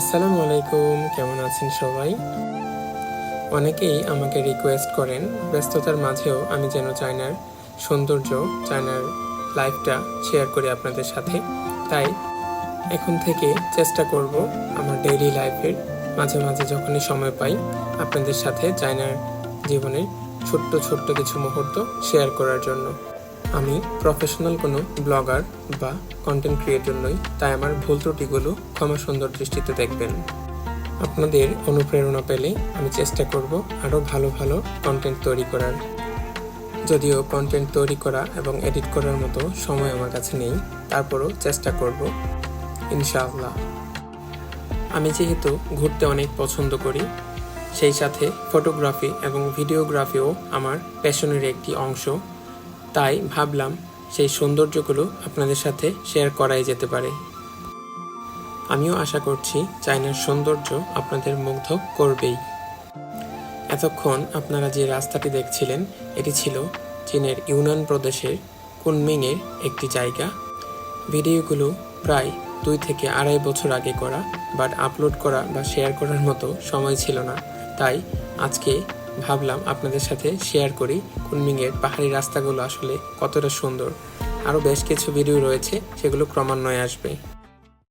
আসসালামু আলাইকুম, কেমন আছেন সবাই? অনেকেই আমাকে রিকোয়েস্ট করেন, ব্যস্ততার মাঝেও আমি যেন চায়নার সৌন্দর্য, চায়নার লাইফটা শেয়ার করি আপনাদের সাথে। তাই এখন থেকে চেষ্টা করব আমার ডেইলি লাইফের মাঝে মাঝে যখনই সময় পাই, আপনাদের সাথে চায়নার জীবনের ছোট্ট ছোট্ট কিছু মুহূর্ত শেয়ার করার জন্য। আমি প্রফেশনাল কোনো ব্লগার বা কন্টেন্ট ক্রিয়েটর নই, তাই আমার ভুল ত্রুটিগুলো ক্ষমা সুন্দর দৃষ্টিতে দেখবেন। আপনাদের অনুপ্রেরণা পেলে আমি চেষ্টা করব আরও ভালো ভালো কন্টেন্ট তৈরি করার। যদিও কন্টেন্ট তৈরি করা এবং এডিট করার মতো সময় আমার কাছে নেই, তারপরও চেষ্টা করব। ইনশাআল্লাহ। আমি যেহেতু ঘুরতে অনেক পছন্দ করি, সেই সাথে ফটোগ্রাফি এবং ভিডিওগ্রাফিও আমার প্যাশনের একটি অংশ। তাই ভাবলাম সেই সৌন্দর্যগুলো আপনাদের সাথে শেয়ার করাই যেতে পারে। আমিও আশা করছি চায়নার সৌন্দর্য আপনাদের মুগ্ধ করবেই। এতক্ষণ আপনারা যে রাস্তাটি দেখছিলেন, এটি ছিল চীনের ইউনান প্রদেশের কুনমিংয়ের একটি জায়গা। ভিডিওগুলো প্রায় দুই থেকে আড়াই বছর আগে করা বাট আপলোড করা বা শেয়ার করার মতো সময় ছিল না। তাই আজকে ভাবলাম আপনাদের সাথে শেয়ার করি কুনমিংয়ের পাহাড়ি রাস্তাগুলো আসলে কতটা সুন্দর। আরও বেশ কিছু ভিডিও রয়েছে, সেগুলো ক্রমান্বয়ে আসবে।